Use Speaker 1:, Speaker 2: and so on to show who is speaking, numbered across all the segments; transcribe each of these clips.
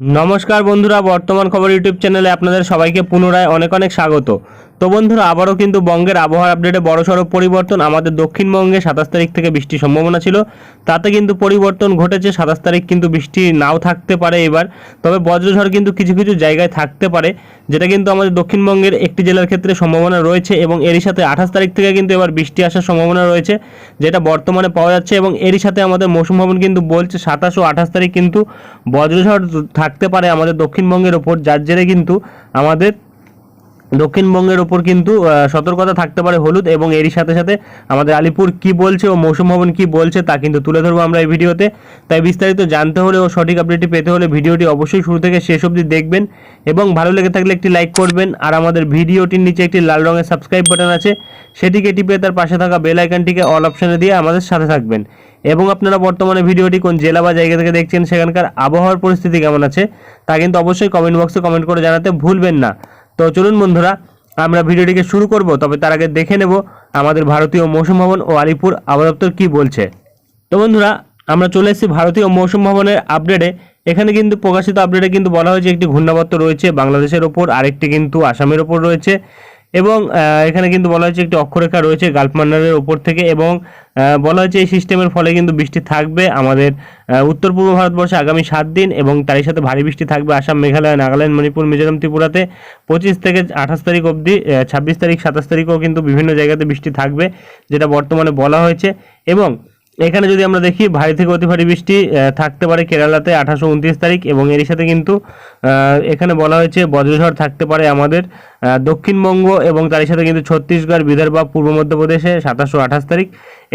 Speaker 1: নমস্কার বন্ধুরা, বর্তমান খবর ইউটিউব চ্যানেলে আপনাদের সবাইকে পুনরায় অনেক অনেক স্বাগত। তো বন্ধুরা, আবারও কিন্তু বঙ্গের আবহাওয়ার আপডেটে বড়সড় পরিবর্তন আমাদের দক্ষিণবঙ্গে সাতাশ তারিখ থেকে বৃষ্টির সম্ভাবনা ছিল। তাতে কিন্তু পরিবর্তন ঘটেছে, সাতাশ তারিখ কিন্তু বৃষ্টি নাও থাকতে পারে এবার। তবে বজ্রঝড় কিন্তু কিছু কিছু জায়গায় থাকতে পারে। যেটা কিন্তু আমাদের দক্ষিণবঙ্গের একটি জেলার ক্ষেত্রে সম্ভাবনা রয়েছে এবং এরই সাথে আঠাশ তারিখ থেকে কিন্তু এবার বৃষ্টি আসার সম্ভাবনা রয়েছে, যেটা বর্তমানে পাওয়া যাচ্ছে এবং এরই সাথে আমাদের মৌসুম ভবন কিন্তু বলছে সাতাশ ও আঠাশ তারিখ কিন্তু বজ্রঝড় থাকতে পারে আমাদের দক্ষিণবঙ্গের ওপর, যার জেরে কিন্তু আমাদের দক্ষিণবঙ্গের ওপর কিন্তু সতর্কতা থাকতে পারে হলুদ এবং এরই সাথে সাথে আমাদের আলিপুর কি বলছে ও মৌসুম ভবন কি বলছে তা কিন্তু তুলে ধরবো আমরা এই ভিডিওতে। তাই বিস্তারিত জানতে হলে ও সঠিক আপডেটটি পেতে হলে ভিডিওটি অবশ্যই শুরু থেকে শেষ অবধি দেখবেন এবং ভালো লেগে থাকলে একটি লাইক করবেন আর আমাদের ভিডিওটির নিচে একটি লাল রঙের সাবস্ক্রাইব বাটন আছে, সেটিকে টিপে তার পাশে থাকা বেল আইকনটিকে অল অপশনে দিয়ে আমাদের সাথে থাকবেন। এবং আপনারা বর্তমানে ভিডিওটি কোন জেলা বা জায়গা থেকে দেখছেন সেখানকার আবহাওয়ার পরিস্থিতি কেমন আছে তা কিন্তু অবশ্যই কমেন্ট বক্সে কমেন্ট করে জানাতে ভুলবেন না। তো চলুন বন্ধুরা, আমরা ভিডিওটিকে শুরু করব, তবে তার আগে দেখে নেব আমাদের ভারতীয় মৌসুম ভবন ও আলিপুর আবহাওয়া দপ্তর কী বলছে। তো বন্ধুরা, আমরা চলে এসেছি ভারতীয় মৌসুম ভবনের আপডেটে। এখানে কিন্তু প্রকাশিত আপডেটে কিন্তু বলা হয়েছে একটি ঘূর্ণাবর্ত রয়েছে বাংলাদেশের ওপর, আরেকটি কিন্তু আসামের ওপর রয়েছে। এবং এখানে কিন্তু বলা হয়েছে একটি অক্ষরেখা রয়েছে গালফমান্ডারের ওপর থেকে এবং বলা হয়েছে এই সিস্টেমের ফলে কিন্তু বৃষ্টি থাকবে আমাদের উত্তর পূর্ব ভারতবর্ষে আগামী সাত দিন এবং তারই সাথে ভারী বৃষ্টি থাকবে আসাম, মেঘালয়, নাগাল্যান্ড, মণিপুর মিজোরাম ত্রিপুরাতে পঁচিশ থেকে আঠাশ তারিখ অবধি ছাব্বিশ তারিখ, সাতাশ তারিখও কিন্তু বিভিন্ন জায়গাতে বৃষ্টি থাকবে, যেটা বর্তমানে বলা হয়েছে এবং এখানে যদি আমরা দেখি, ভারী থেকে অতি ভারী বৃষ্টি থাকতে পারে কেরালাতে আঠাশো উনত্রিশ তারিখ এবং এরই সাথে কিন্তু এখানে বলা হয়েছে বজ্রঝড় থাকতে পারে আমাদের দক্ষিণবঙ্গ এবং তারই সাথে কিন্তু ছত্তিশগড়, বিদর্ভ, পূর্ব মধ্যপ্রদেশে সাতাশো আঠাশ তারিখ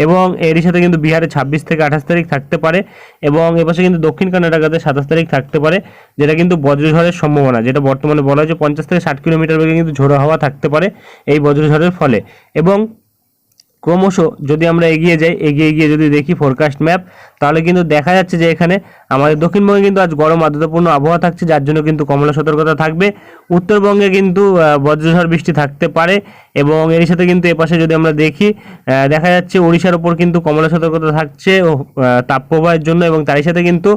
Speaker 1: এবং এরই সাথে কিন্তু বিহারে ছাব্বিশ থেকে আঠাশ তারিখ থাকতে পারে এবং এপাশে কিন্তু দক্ষিণ কর্ণাটকাতে সাতাশ তারিখ থাকতে পারে, যেটা কিন্তু বজ্রঝড়ের সম্ভাবনা, যেটা বর্তমানে বলা হয়েছে পঞ্চাশ থেকে ষাট কিলোমিটার বেগে কিন্তু ঝোড়ো হাওয়া থাকতে পারে এই বজ্রঝড়ের ফলে এবং ক্রমশ যদি আমরা এগিয়ে যাই এগিয়ে গিয়ে যদি দেখি ফোরকাস্ট ম্যাপ তাহলে কিন্তু দেখা যাচ্ছে যে এখানে আমাদের দক্ষিণবঙ্গে কিন্তু আজ গরম আর্দ্রতাপূর্ণ আবহাওয়া থাকছে, যার জন্য কিন্তু কমলা সতর্কতা থাকবে। উত্তরবঙ্গে কিন্তু বজ্রঝড় বৃষ্টি থাকতে পারে এবং এর সাথে কিন্তু এপাশে যদি আমরা দেখি দেখা যাচ্ছে ওড়িশার ওপর কিন্তু কমলা সতর্কতা থাকছে ও তাপপ্রবাহের জন্য এবং তারই সাথে কিন্তু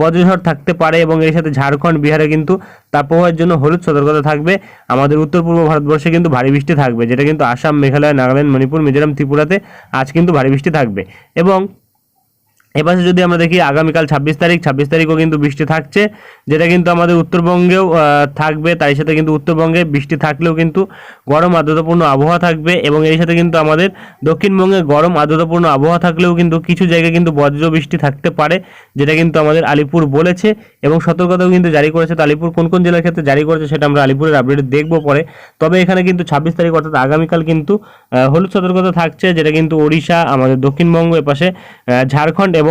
Speaker 1: বজ্রঝড় থাকতে পারে এবং এর সাথে ঝাড়খণ্ড, বিহারে কিন্তু তাপপ্রবাহের জন্য হলুদ সতর্কতা থাকবে। আমাদের উত্তর পূর্ব ভারতবর্ষে কিন্তু ভারী বৃষ্টি থাকবে, যেটা কিন্তু আসাম, মেঘালয়, নাগাল্যান্ড, মণিপুর, মিজোরাম, ত্রিপুরাতে আজ কিন্তু ভারী বৃষ্টি থাকবে। এবং এপাশে যদি আমরা দেখি আগামীকাল ছাব্বিশ তারিখ, ছাব্বিশ তারিখও কিন্তু বৃষ্টি থাকছে, যেটা কিন্তু আমাদের উত্তরবঙ্গেও থাকবে। তাই সাথে কিন্তু উত্তরবঙ্গে বৃষ্টি থাকলেও কিন্তু গরম আর্দ্রতাপূর্ণ আবহাওয়া থাকবে এবং এর সাথে কিন্তু আমাদের দক্ষিণবঙ্গে গরম আর্দ্রতাপূর্ণ আবহাওয়া থাকলেও কিন্তু কিছু জায়গায় কিন্তু বজ্র বৃষ্টি থাকতে পারে, যেটা কিন্তু আমাদের আলিপুর বলেছে। এবং সতর্কতাও কিন্তু জারি করেছে তো আলিপুর কোন কোন জেলার ক্ষেত্রে জারি করেছে সেটা আমরা আলিপুরের আপডেট দেখব পরে। তবে এখানে কিন্তু ছাব্বিশ তারিখ অর্থাৎ আগামীকাল কিন্তু হলুদ সতর্কতা থাকছে, যেটা কিন্তু ওড়িশা, আমাদের দক্ষিণবঙ্গ এপাশে ঝাড়খণ্ড এবং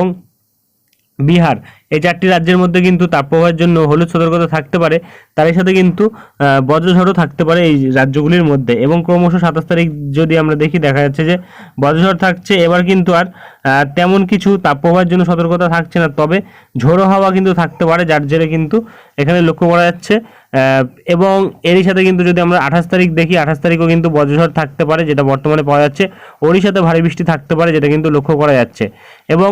Speaker 1: বিহার। এই চারটি রাজ্যের মধ্যে কিন্তু তাপপ্রবাহের জন্য হলুদ সতর্কতা থাকতে পারে। তারই সাথে কিন্তু বজ্রঝড়ও থাকতে পারে এই রাজ্যগুলির মধ্যে। এবং ক্রমশ সাতাশ তারিখ যদি আমরা দেখি, দেখা যাচ্ছে যে বজ্রঝড় থাকছে। এবার কিন্তু আর তেমন কিছু তাপপ্রবাহের জন্য সতর্কতা থাকছে না। তবে ঝোড়ো হাওয়া কিন্তু থাকতে পারে, যার জেরে কিন্তু এখানে লক্ষ্য করা যাচ্ছে। এবং এরই সাথে কিন্তু যদি আমরা আঠাশ তারিখ দেখি, আঠাশ তারিখও কিন্তু বজ্রঝড় থাকতে পারে, যেটা বর্তমানে পাওয়া যাচ্ছে। ওড়িশাতে ভারী বৃষ্টি থাকতে পারে, যেটা কিন্তু লক্ষ্য করা যাচ্ছে। এবং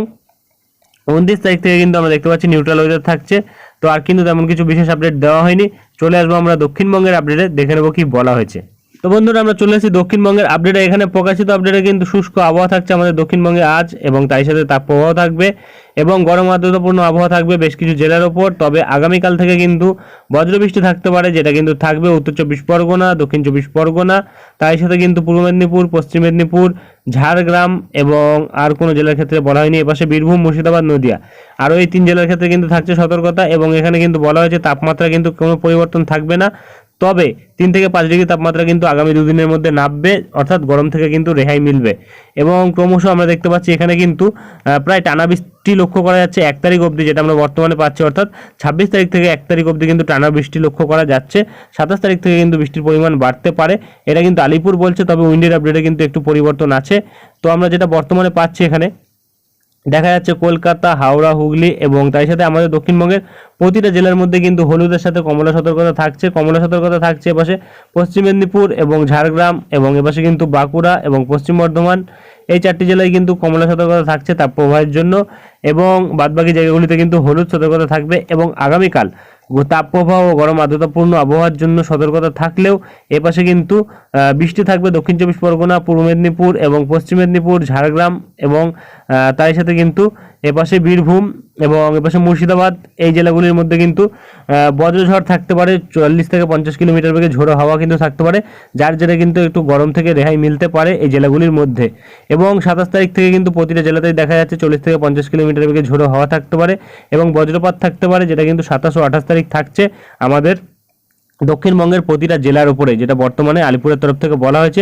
Speaker 1: উনত্রিশ তারিখ থেকে কিন্তু আমরা দেখতে পাচ্ছি নিউট্রাল ওয়েদার থাকছে। তো আর কিন্তু তেমন কিছু বিশেষ আপডেট দেওয়া হয়নি। চলে আসব আমরা দক্ষিণবঙ্গের আপডেটে দেখে নেব কি বলা হয়েছে। তো বন্ধুরা, আমরা চলে এসেছি দক্ষিণবঙ্গের আপডেটে এখানে প্রকাশিত আপডেটে কিন্তু শুষ্ক আবহাওয়া থাকছে আমাদের দক্ষিণবঙ্গে আজ এবং তাই সাথে তাপপ্রবাহ থাকবে এবং গরম আর্দ্রতাপূর্ণ আবহাওয়া থাকবে বেশ কিছু জেলার ওপর। তবে আগামীকাল থেকে কিন্তু বজ্রবৃষ্টি থাকতে পারে, যেটা কিন্তু থাকবে উত্তর চব্বিশ পরগনা, দক্ষিণ চব্বিশ পরগনা। তাই সাথে কিন্তু পূর্ব মেদিনীপুর, পশ্চিম মেদিনীপুর, ঝাড়গ্রাম এবং আর কোনো জেলার ক্ষেত্রে বলা হয়নি। এপাশে বীরভূম, মুর্শিদাবাদ, নদিয়া। আরও এই তিন জেলার ক্ষেত্রে কিন্তু থাকছে সতর্কতা এবং এখানে কিন্তু বলা হয়েছে তাপমাত্রা কিন্তু কোনো পরিবর্তন থাকবে না। তবে তিন থেকে পাঁচ ডিগ্রি তাপমাত্রা কিন্তু আগামী দুদিনের মধ্যে নামবে, অর্থাৎ গরম থেকে কিন্তু রেহাই মিলবে। এবং ক্রমশ আমরা দেখতে পাচ্ছি এখানে কিন্তু প্রায় টানা বৃষ্টি লক্ষ্য করা যাচ্ছে এক তারিখ অবধি, যেটা আমরা বর্তমানে পাচ্ছি, অর্থাৎ ছাব্বিশ তারিখ থেকে এক তারিখ অবধি কিন্তু টানা বৃষ্টি লক্ষ্য করা যাচ্ছে। সাতাশ তারিখ থেকে কিন্তু বৃষ্টির পরিমাণ বাড়তে পারে। এটা কিন্তু আলিপুর বলছে, তবে উইন্ডের আপডেটে কিন্তু একটু পরিবর্তন আছে। তো আমরা যেটা বর্তমানে পাচ্ছি এখানে দেখা যাচ্ছে কলকাতা, হাওড়া, হুগলি এবং তার সাথে আমাদের দক্ষিণবঙ্গের প্রতিটা জেলার মধ্যে কিন্তু হলুদের সাথে কমলা সতর্কতা থাকছে। কমলা সতর্কতা থাকছে এপাশে পশ্চিম মেদিনীপুর এবং ঝাড়গ্রাম এবং এপাশে কিন্তু বাঁকুড়া এবং পশ্চিম বর্ধমান। এই চারটি জেলায় কিন্তু কমলা সতর্কতা থাকছে তাপপ্রবাহের জন্য এবং বাদবাকি জায়গাগুলিতে কিন্তু হলুদ সতর্কতা থাকবে এবং আগামীকাল তাপপ্রবাহ ও গরম আর্দ্রতাপূর্ণ আবহাওয়ার জন্য সতর্কতা থাকলেও এপাশে কিন্তু বৃষ্টি থাকবে দক্ষিণ চব্বিশ পরগনা, পূর্ব মেদিনীপুর এবং পশ্চিম মেদিনীপুর, ঝাড়গ্রাম এবং তারই সাথে কিন্তু এপাশে বীরভূম এবং এপাশে মুর্শিদাবাদ, এই জেলাগুলির মধ্যে কিন্তু বজ্রঝড় থাকতে পারে চল্লিশ থেকে পঞ্চাশ কিলোমিটার বেগে ঝোড়ো হাওয়া কিন্তু থাকতে পারে, যার জেরে কিন্তু একটু গরম থেকে রেহাই মিলতে পারে এই জেলাগুলির মধ্যে। এবং সাতাশ তারিখ থেকে কিন্তু প্রতিটা জেলাতেই দেখা যাচ্ছে চল্লিশ থেকে পঞ্চাশ কিলোমিটার বেগে ঝোড়ো হাওয়া থাকতে পারে এবং বজ্রপাত থাকতে পারে, যেটা কিন্তু সাতাশ ও আঠাশ তারিখ থাকছে আমাদের দক্ষিণবঙ্গের প্রতিটা জেলার উপরে, যেটা বর্তমানে আলিপুরের তরফ থেকে বলা হয়েছে,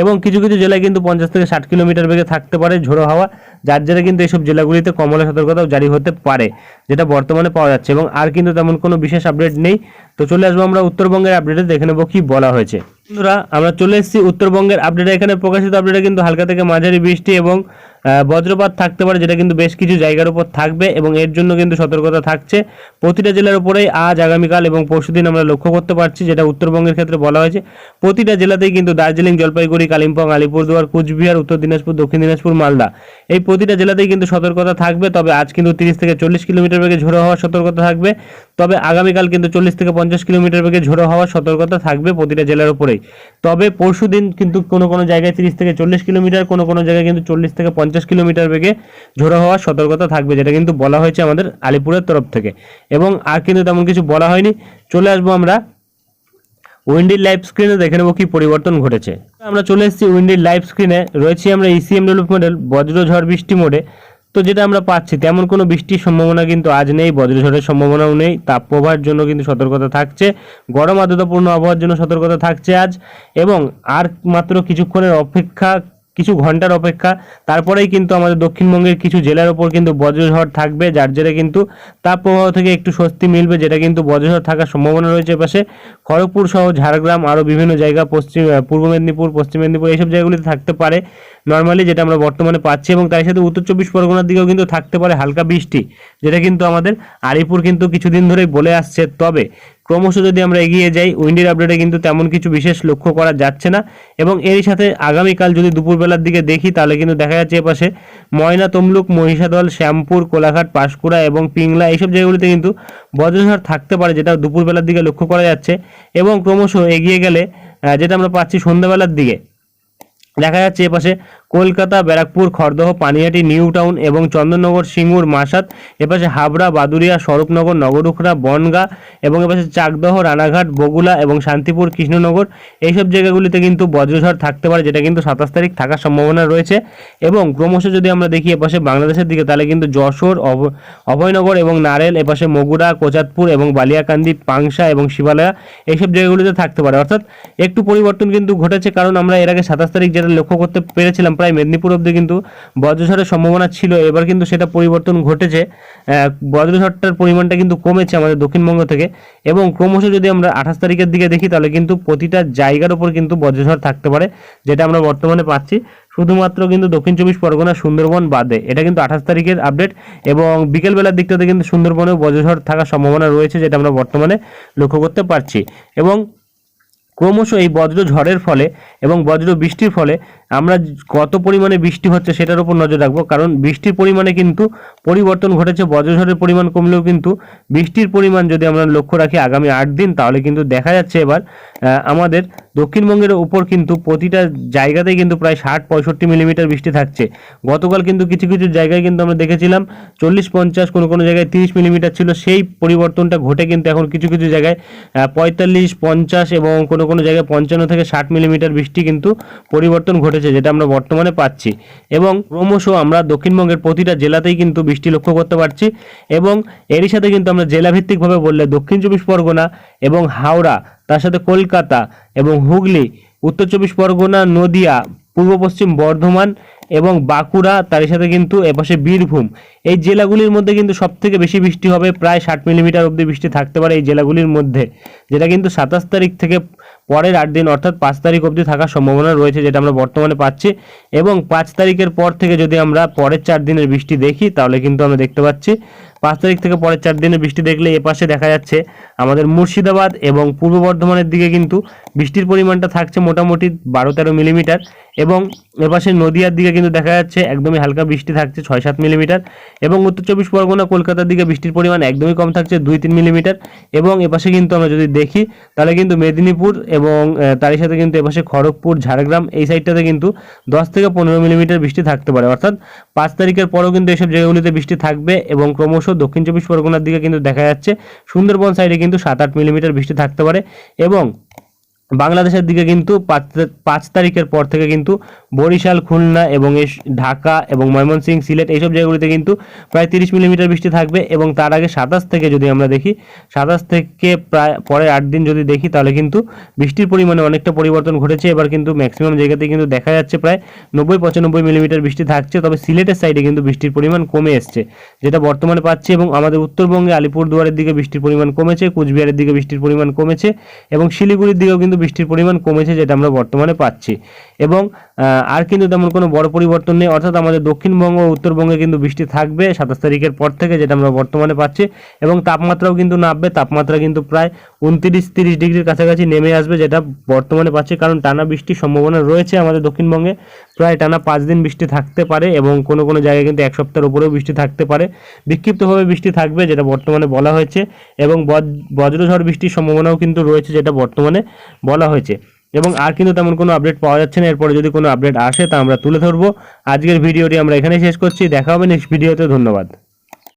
Speaker 1: এবং কিছু কিছু জেলায় কিন্তু পঞ্চাশ থেকে ষাট কিলোমিটার বেগে থাকতে পারে ঝোড়ো হাওয়া, যার জেরে কিন্তু এইসব জেলাগুলিতে কমলা সতর্কতাও জারি হতে পারে, যেটা বর্তমানে পাওয়া যাচ্ছে, এবং আর কিন্তু তেমন কোনো বিশেষ আপডেট নেই। তো চলে আসব আমরা উত্তরবঙ্গের আপডেটে দেখে নেব কি বলা হয়েছে। বন্ধুরা, আমরা চলে এসেছি উত্তরবঙ্গের আপডেটে এখানে প্রকাশিত আপডেটে কিন্তু হালকা থেকে মাঝারি বৃষ্টি এবং বজ্রপাত থাকতে পারে, যেটা কিন্তু বেশ কিছু জায়গার উপর থাকবে এবং এর জন্য কিন্তু সতর্কতা থাকছে। প্রতিটা জেলার উপরেই আজ, আগামীকাল এবং পরশুদিন আমরা লক্ষ্য করতে পারছি, যেটা উত্তরবঙ্গের ক্ষেত্রে বলা হয়েছে। প্রতিটা জেলাতেই কিন্তু দার্জিলিং, জলপাইগুড়ি, কালিম্পং, আলিপুরদুয়ার, কুচবিহার, উত্তর দিনাজপুর, দক্ষিণ দিনাজপুর, মালদা। এই প্রতিটা জেলাতেই কিন্তু সতর্কতা থাকবে, তবে আজ কিন্তু তিরিশ থেকে চল্লিশ কিলোমিটার বেগে ঝোড়ো হওয়ার সতর্কতা থাকবে। তবে আগামীকাল কিন্তু চল্লিশ থেকে পঞ্চাশ কিলোমিটার বেগে ঝোড়ো হওয়ার সতর্কতা থাকবে প্রতিটা জেলার উপরেই। তবে পরশুদিন কিন্তু কোনো কোনো জায়গায় তিরিশ থেকে চল্লিশ কিলোমিটার, কোনো কোনো জায়গায় কিন্তু চল্লিশ থেকে পঞ্চাশ কিলোমিটার বেগে ঝোড়ো হওয়ার সতর্কতা থাকবে, যেটা কিন্তু বলা হয়েছে আমাদের আলিপুরের তরফ থেকে। এবং আর কিন্তু তেমন কিছু বলা হয়নি। চলে আসব আমরা উইন্ডির লাইভ স্ক্রিনে, দেখে নেব কি পরিবর্তন ঘটেছে। আমরা চলে এসেছি উইন্ডির লাইভ স্ক্রিনে। রয়েছি আমরা ইসিএম ডেভেলপ মডেল বজ্র ঝড় বৃষ্টি মোডে। তো যেটা আমরা পাচ্ছি, তেমন কোনো বৃষ্টির সম্ভাবনা কিন্তু আজ নেই, বজ্রঝড়ের সম্ভাবনাও নেই তাপপ্রবাহের জন্য কিন্তু সতর্কতা থাকছে, গরম আর্দ্রতাপূর্ণ আবহাওয়ার জন্য সতর্কতা থাকছে আজ, এবং আর মাত্র কিছুক্ষণের অপেক্ষা কিছু ঘণ্টার অপেক্ষা। তারপরেই কিন্তু আমাদের দক্ষিণবঙ্গের কিছু জেলার ওপর কিন্তু বজ্রঝড় থাকবে, যার জেরে কিন্তু তাপপ্রবাহ থেকে একটু স্বস্তি মিলবে, যেটা কিন্তু বজ্রঝড় থাকার সম্ভাবনা রয়েছে পাশে খড়গপুর সহ ঝাড়গ্রাম, আরও বিভিন্ন জায়গা, পশ্চিম পূর্ব মেদিনীপুর, পশ্চিম মেদিনীপুর, এইসব জায়গাগুলিতে থাকতে পারে। নর্মালি যেটা আমরা বর্তমানে পাচ্ছি এবং তার সাথে উত্তর চব্বিশ পরগনার দিকেও কিন্তু থাকতে পারে হালকা বৃষ্টি, যেটা কিন্তু আমাদের আলিপুর কিন্তু কিছুদিন ধরেই বলে আসছে। তবে ক্রমশ যদি আমরা এগিয়ে যাই, উইন্ডির আপডেটে কিন্তু তেমন কিছু বিশেষ লক্ষ্য করা যাচ্ছে না। এবং এরই সাথে আগামীকাল যদি দুপুরবেলার দিকে দেখি, তাহলে কিন্তু দেখা যাচ্ছে এপাশে ময়না, তমলুক, মহিষাদল, শ্যামপুর, কোলাঘাট, পাঁশকুড়া এবং পিংলা এইসব জায়গাগুলিতে কিন্তু বজ্রঝড় থাকতে পারে, যেটা দুপুরবেলার দিকে লক্ষ্য করা যাচ্ছে। এবং ক্রমশ এগিয়ে গেলে যেটা আমরা পাচ্ছি সন্ধ্যাবেলার দিকে, দেখা যাচ্ছে এপাশে কলকাতা, ব্যারাকপুর, খড়দহ, পানিহাটি, নিউ টাউন এবং চন্দননগর, সিঙ্গুর মাসাত এপাশে হাবড়া, বাদুরিয়া, স্বরূপনগর, নগরুখরা, বনগা এবং এপাশে চাকদহ, রানাঘাট, বগুলা এবং শান্তিপুর, কৃষ্ণনগর। এইসব জায়গাগুলিতে কিন্তু বজ্রঝড় থাকতে পারে, যেটা কিন্তু সাতাশ তারিখ থাকার সম্ভাবনা রয়েছে। এবং ক্রমশ যদি আমরা দেখি এপাশে বাংলাদেশের দিকে, তাহলে কিন্তু যশোর, অভ- অভয়নগর এবং নারেল, এপাশে মগুরা কোচাতপুর এবং বালিয়াকান্দি, পাংশা এবং শিবালয়া এইসব জায়গাগুলিতে থাকতে পারে। অর্থাৎ একটু পরিবর্তন কিন্তু ঘটেছে, কারণ আমরা এর আগে সাতাশ তারিখ যেটা লক্ষ্য করতে পেরেছিলাম প্রায় মেদিনীপুর অব্দি কিন্তু বজ্রঝড়ের সম্ভাবনা ছিল। এবার কিন্তু সেটা পরিবর্তন ঘটেছে। বজ্রঝড়টার পরিমাণটা কিন্তু কমেছে আমাদের দক্ষিণবঙ্গ থেকে এবং ক্রমশ যদি আমরা আঠাশ তারিখের দিকে দেখি, তাহলে কিন্তু প্রতিটা জায়গার উপর কিন্তু বজ্রঝড় থাকতে পারে, যেটা আমরা বর্তমানে পাচ্ছি। শুধুমাত্র কিন্তু দক্ষিণ চব্বিশ পরগনা, সুন্দরবন বাদে এটা কিন্তু আঠাশ তারিখের আপডেট এবং বিকেলবেলার দিকটাতে কিন্তু সুন্দরবনেও বজ্রঝড় থাকার সম্ভাবনা রয়েছে, যেটা আমরা বর্তমানে লক্ষ্য করতে পারছি। এবং ক্রমশ এই বজ্র ঝড়ের ফলে এবং বজ্র বৃষ্টির ফলে আমরা কত পরিমাণে বৃষ্টি হচ্ছে সেটার উপর নজর রাখব। কারণ বৃষ্টির পরিমাণে কিন্তু পরিবর্তন ঘটেছে, বজ্রঝড়ের পরিমাণ কমলেও কিন্তু বৃষ্টির পরিমাণ যদি আমরা লক্ষ্য রাখি আগামী আট দিন, তাহলে কিন্তু দেখা যাচ্ছে এবার আমাদের দক্ষিণবঙ্গের উপর কিন্তু প্রতিটা জায়গাতেই কিন্তু প্রায় ষাট পঁয়ষট্টি মিলিমিটার বৃষ্টি থাকছে। গতকাল কিন্তু কিছু কিছু জায়গায় কিন্তু আমরা দেখেছিলাম চল্লিশ পঞ্চাশ কোনো কোনো জায়গায় তিরিশ মিলিমিটার ছিল, সেই পরিবর্তনটা ঘটে কিন্তু এখন কিছু কিছু জায়গায় পঁয়তাল্লিশ পঞ্চাশ এবং কোনো কোনো জায়গায় পঞ্চান্ন থেকে ষাট মিলিমিটার বৃষ্টি কিন্তু পরিবর্তন ঘটেছে, যেটা আমরা বর্তমানে পাচ্ছি। এবং ক্রমশ আমরা দক্ষিণবঙ্গের প্রতিটা জেলাতেই কিন্তু বৃষ্টি লক্ষ্য করতে পারছি এবং এরই সাথে কিন্তু আমরা জেলাভিত্তিকভাবে বললে দক্ষিণ চব্বিশ পরগনা এবং হাওড়া, তার সাথে কলকাতা এবং হুগলি, উত্তর চব্বিশ পরগনা, নদিয়া, পূর্ব পশ্চিম বর্ধমান এবং বাঁকুড়া তার সাথে কিন্তু এপাশে বীরভূম। এই জেলাগুলির মধ্যে কিন্তু সব থেকে বেশি বৃষ্টি হবে, প্রায় ষাট মিলিমিটার অবধি বৃষ্টি থাকতে পারে এই জেলাগুলির মধ্যে, যেটা কিন্তু সাতাশ তারিখ থেকে পরের আট দিন, অর্থাৎ পাঁচ তারিখ অবধি থাকার সম্ভাবনা রয়েছে যেটা আমরা বর্তমানে পাচ্ছি। এবং পাঁচ তারিখের পর থেকে যদি আমরা পরের চার দিনের বৃষ্টি দেখি, তাহলে কিন্তু আমরা দেখতে পাচ্ছি, পাঁচ তারিখ থেকে পরের চার দিনের বৃষ্টি দেখলে এপাশে দেখা যাচ্ছে আমাদের মুর্শিদাবাদ এবং পূর্ব বর্ধমানের দিকে কিন্তু বৃষ্টির পরিমাণটা থাকছে মোটামুটি বারো তেরো মিলিমিটার এবং এপাশে নদিয়ার দিকে কিন্তু দেখা যাচ্ছে একদমই হালকা বৃষ্টি থাকছে ছয় সাত মিলিমিটার এবং উত্তর চব্বিশ পরগনা কলকাতার দিকে বৃষ্টির পরিমাণ একদমই কম থাকছে দুই তিন মিলিমিটার এবং এপাশে কিন্তু আমরা যদি দেখি, তাহলে কিন্তু মেদিনীপুর এবং তারই সাথে কিন্তু এপাশে খড়গপুর, ঝাড়গ্রাম এই সাইডটাতে কিন্তু দশ থেকে পনেরো মিলিমিটার বৃষ্টি থাকতে পারে। অর্থাৎ পাঁচ তারিখের পরেও কিন্তু এসব জায়গাগুলিতে বৃষ্টি থাকবে এবং ক্রমশ দক্ষিণ চব্বিশ পরগনার দিকে কিন্তু দেখা যাচ্ছে সুন্দরবন সাইডে কিন্তু সাত আট মিলিমিটার বৃষ্টি থাকতে পারে এবং বাংলাদেশের দিকে কিন্তু পাঁচ তারিখের পর থেকে কিন্তু বরিশাল, খুলনা এবং ঢাকা এবং ময়মনসিংহ, সিলেট এইসব জায়গাগুলিতে কিন্তু প্রায় তিরিশ মিলিমিটার বৃষ্টি থাকবে এবং তার আগে সাতাশ থেকে যদি আমরা দেখি, সাতাশ থেকে প্রায় পরের আট দিন যদি দেখি, তাহলে কিন্তু বৃষ্টির পরিমাণে অনেকটা পরিবর্তন ঘটেছে। এবার কিন্তু ম্যাক্সিমাম জায়গাতে কিন্তু দেখা যাচ্ছে প্রায় নব্বই, পঁচানব্বই মিলিমিটার বৃষ্টি থাকছে। তবে সিলেটের সাইডে কিন্তু বৃষ্টির পরিমাণ কমে এসছে, যেটা বর্তমানে পাচ্ছে এবং আমাদের উত্তরবঙ্গে আলিপুরদুয়ারের দিকে বৃষ্টির পরিমাণ কমেছে, কুচবিহারের দিকে বৃষ্টির পরিমাণ কমেছে এবং শিলিগুড়ির দিকেও কিন্তু বৃষ্টির পরিমাণ কমেছে, যেটা আমরা বর্তমানে পাচ্ছি। এবং আর কিন্তু তেমন কোনো বড় পরিবর্তন নেই। অর্থাৎ আমাদের দক্ষিণবঙ্গ ও উত্তরবঙ্গে কিন্তু বৃষ্টি থাকবে সাতাশ তারিখের পর থেকে, যেটা আমরা বর্তমানে পাচ্ছি। এবং তাপমাত্রাও কিন্তু নামবে। তাপমাত্রা কিন্তু প্রায় উনত্রিশ, তিরিশ ডিগ্রির কাছাকাছি নেমে আসবে, যেটা বর্তমানে পাচ্ছি। কারণ টানা বৃষ্টির সম্ভাবনা রয়েছে আমাদের দক্ষিণবঙ্গে। প্রায় টানা পাঁচ দিন বৃষ্টি থাকতে পারে এবং কোনো কোনো জায়গায় কিন্তু এক সপ্তাহের উপরেও বৃষ্টি থাকতে পারে। বিক্ষিপ্তভাবে বৃষ্টি থাকবে, যেটা বর্তমানে বলা হয়েছে। এবং বজ- বজ্রঝড় বৃষ্টির সম্ভাবনাও কিন্তু রয়েছে, যেটা বর্তমানে বলা হয়েছে। এবং আর কিন্তু তেমন কোনো আপডেট পাওয়া যাচ্ছে না। এরপরে যদি কোনো আপডেট আসে তা আমরা তুলে ধরবো। আজকের ভিডিওটি আমরা এখানেই শেষ করছি। দেখা হবে নেক্সট ভিডিওতে ধন্যবাদ।